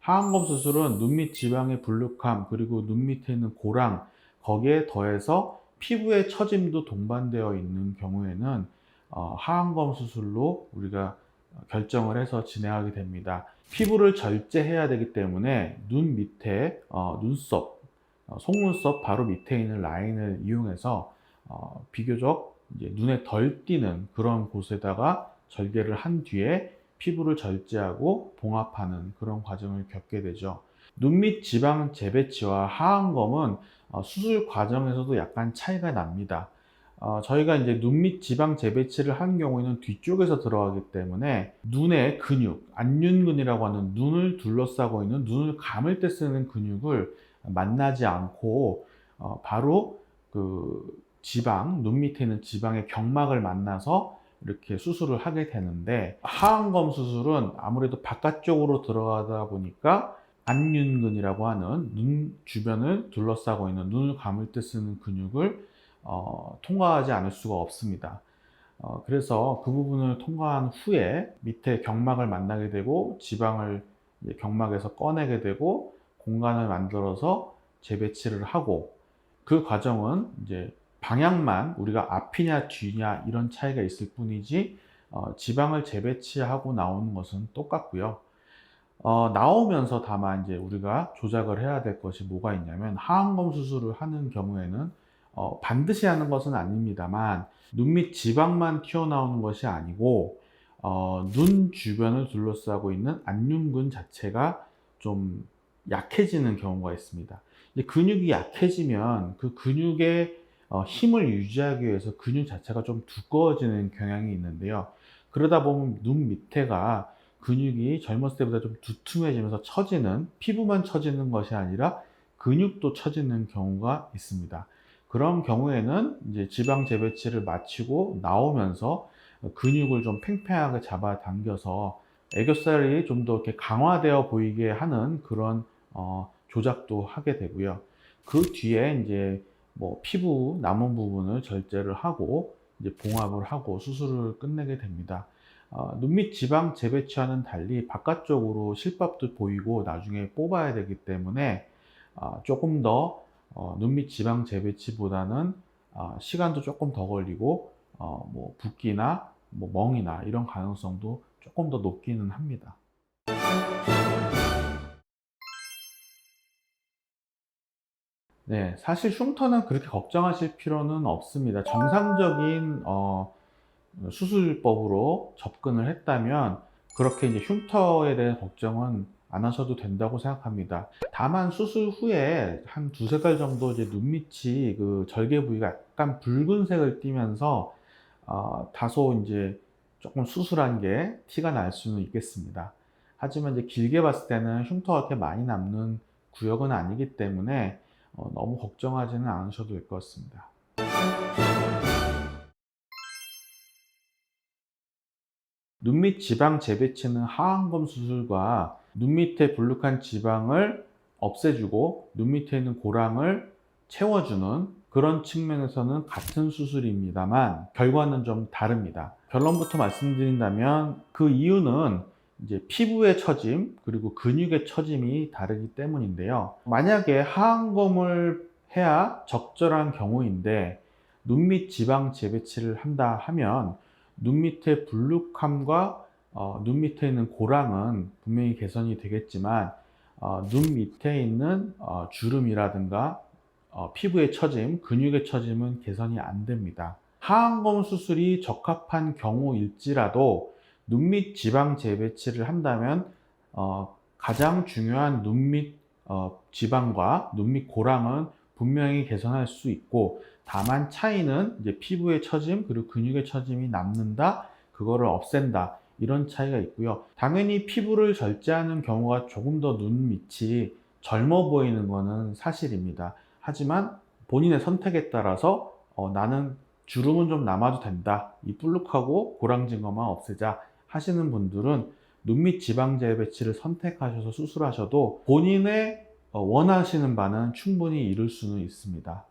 하안검 수술은 눈밑 지방의 불룩함 그리고 눈 밑에 있는 고랑 거기에 더해서 피부의 처짐도 동반되어 있는 경우에는 어, 하안검 수술로 우리가 결정을 해서 진행하게 됩니다. 피부를 절제해야 되기 때문에 눈 밑에 어, 눈썹, 어, 속눈썹 바로 밑에 있는 라인을 이용해서 어, 비교적 눈에 덜 띄는 그런 곳에다가 절개를 한 뒤에 피부를 절제하고 봉합하는 그런 과정을 겪게 되죠. 눈 밑 지방 재배치와 하안검은 어, 수술 과정에서도 약간 차이가 납니다. 어, 저희가 이제 눈 밑 지방 재배치를 한 경우에는 뒤쪽에서 들어가기 때문에 눈의 근육, 안윤근이라고 하는 눈을 둘러싸고 있는 눈을 감을 때 쓰는 근육을 만나지 않고 어, 바로 그 지방, 눈 밑에 있는 지방의 경막을 만나서 이렇게 수술을 하게 되는데 하안검 수술은 아무래도 바깥쪽으로 들어가다 보니까 안윤근이라고 하는 눈 주변을 둘러싸고 있는 눈을 감을 때 쓰는 근육을 어, 통과하지 않을 수가 없습니다. 어, 그래서 그 부분을 통과한 후에 밑에 경막을 만나게 되고 지방을 경막에서 꺼내게 되고 공간을 만들어서 재배치를 하고 그 과정은 이제 방향만 우리가 앞이냐 뒤냐 이런 차이가 있을 뿐이지 어, 지방을 재배치하고 나오는 것은 똑같고요. 어, 나오면서 다만 이제 우리가 조작을 해야 될 것이 뭐가 있냐면 하안검 수술을 하는 경우에는 어, 반드시 하는 것은 아닙니다만 눈 밑 지방만 튀어나오는 것이 아니고 어, 눈 주변을 둘러싸고 있는 안윤근 자체가 좀 약해지는 경우가 있습니다. 근육이 약해지면 그 근육의 어, 힘을 유지하기 위해서 근육 자체가 좀 두꺼워지는 경향이 있는데요. 그러다 보면 눈 밑에가 근육이 젊었을 때보다 좀 두툼해지면서 처지는 피부만 처지는 것이 아니라 근육도 처지는 경우가 있습니다. 그런 경우에는 이제 지방 재배치를 마치고 나오면서 근육을 좀 팽팽하게 잡아 당겨서 애교살이 좀 더 이렇게 강화되어 보이게 하는 그런 어, 조작도 하게 되고요. 그 뒤에 이제 뭐 피부 남은 부분을 절제를 하고 이제 봉합을 하고 수술을 끝내게 됩니다. 어, 눈밑 지방 재배치와는 달리 바깥쪽으로 실밥도 보이고 나중에 뽑아야 되기 때문에 어, 조금 더 어, 눈밑 지방 재배치보다는 어, 시간도 조금 더 걸리고 어, 뭐 붓기나 뭐 멍이나 이런 가능성도 조금 더 높기는 합니다. 네, 사실 흉터는 그렇게 걱정하실 필요는 없습니다. 정상적인 어, 수술법으로 접근을 했다면 그렇게 이제 흉터에 대한 걱정은 안 하셔도 된다고 생각합니다. 다만 수술 후에 한 두세 달 정도 이제 눈 밑이 그 절개 부위가 약간 붉은색을 띠면서 어, 다소 이제 조금 수술한 게 티가 날 수는 있겠습니다. 하지만 이제 길게 봤을 때는 흉터가 그렇게 많이 남는 구역은 아니기 때문에 어, 너무 걱정하지는 않으셔도 될 것 같습니다. 눈 밑 지방 재배치는 하안검 수술과 눈 밑에 불룩한 지방을 없애주고 눈 밑에 있는 고랑을 채워주는 그런 측면에서는 같은 수술입니다만 결과는 좀 다릅니다. 결론부터 말씀드린다면 그 이유는 이제 피부의 처짐 그리고 근육의 처짐이 다르기 때문인데요. 만약에 하안검을 해야 적절한 경우인데 눈 밑 지방 재배치를 한다 하면 눈 밑의 불룩함과 어, 눈 밑에 있는 고랑은 분명히 개선이 되겠지만 어, 눈 밑에 있는 어, 주름이라든가 어, 피부의 처짐, 근육의 처짐은 개선이 안 됩니다. 하안검 수술이 적합한 경우일지라도 눈 밑 지방 재배치를 한다면 어, 가장 중요한 눈밑 어, 지방과 눈밑 고랑은 분명히 개선할 수 있고 다만 차이는 이제 피부의 처짐 그리고 근육의 처짐이 남는다 그거를 없앤다 이런 차이가 있고요. 당연히 피부를 절제하는 경우가 조금 더 눈 밑이 젊어 보이는 것은 사실입니다. 하지만 본인의 선택에 따라서 어, 나는 주름은 좀 남아도 된다 이 불룩하고 고랑진 것만 없애자 하시는 분들은 눈밑 지방 재배치를 선택하셔서 수술하셔도 본인의 어, 원하시는 바는 충분히 이룰 수는 있습니다.